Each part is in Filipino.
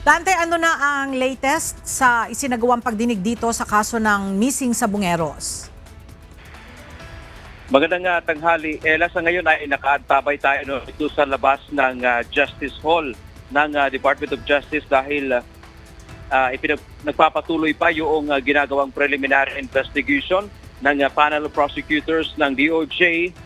Dante, ano na ang latest sa isinagawang pagdinig dito sa kaso ng missing sa Bungeros? Magandang uh, tanghali. Ela, sa ngayon ay nakaantabay tayo no, ito sa labas ng ah, Justice Hall ng ah, Department of Justice dahil uh, ipinag- nagpapatuloy pa yung ah, ginagawang preliminary investigation ng ah, panel of prosecutors ng DOJ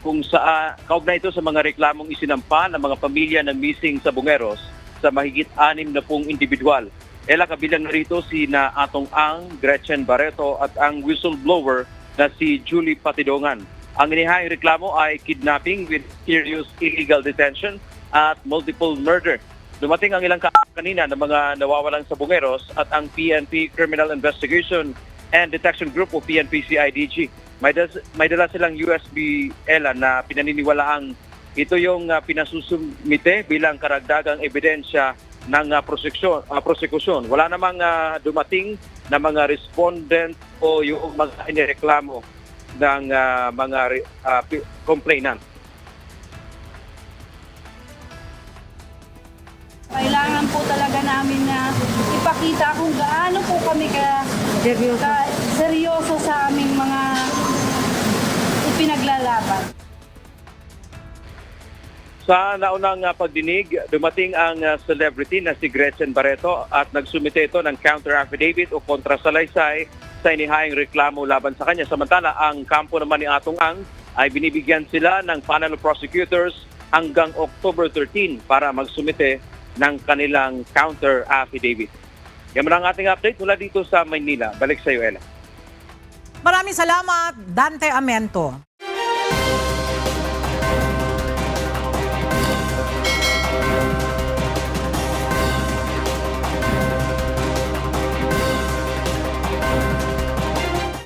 kung sa kaugnay ito sa mga reklamong isinampa ng mga pamilya ng missing sa Bungeros sa mahigit anim na pong individual. Ela kabilang narito si na Atong Ang, Gretchen Barreto at ang whistleblower na si Julie Patidongan. Ang inihayang reklamo ay kidnapping with serious illegal detention at multiple murder. Dumating ang ilang ka- kanina ng mga nawawalan sa Bungeros at ang PNP Criminal Investigation and Detection Group o PNP-CIDG. May, may dala silang USB ELA na pinaniniwalaang ito yung uh, pinasusumite bilang karagdagang ebidensya ng uh, prosekusyon, uh, prosekusyon. Wala namang ah, dumating na mga respondent o yung mga inireklamo ng ah, mga ah, pi- complainant. Kailangan po talaga namin na ipakita kung gaano po kami ka, ka seryoso sa Sa naunang ah, pagdinig, dumating ang ah, celebrity na si Gretchen Barreto at nagsumite ito ng counter affidavit o kontrasalaysay sa inihayang reklamo laban sa kanya. Samantala, ang kampo naman ni Atong Ang ay binibigyan sila ng panel of prosecutors hanggang October 13 para magsumite ng kanilang counter affidavit. Yan man ang ating update mula dito sa Maynila. Balik sa iyo, Ella. Maraming salamat, Dante Amento.